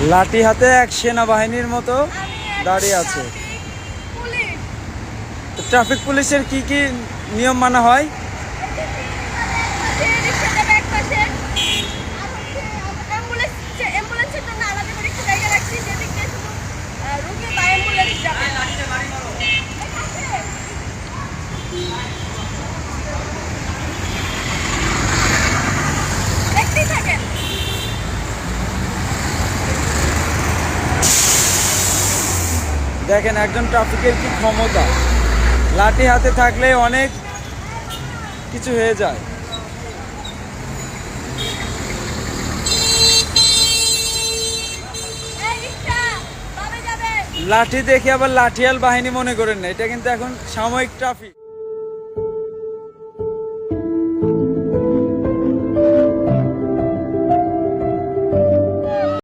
লাঠি হাতে এক সেনাবাহিনীর মতো দাঁড়িয়ে আছে। ট্রাফিক পুলিশের কি কি নিয়ম মানা হয়? দেখেন একজন ট্রাফিকের কি ক্ষমতা? লাঠি হাতে থাকলে অনেক কিছু হয়ে যায়। লাঠি দেখে আবার লাঠিয়াল বাহিনী মনে করেন না এটা কিন্তু এখন সাময়িক ট্রাফিক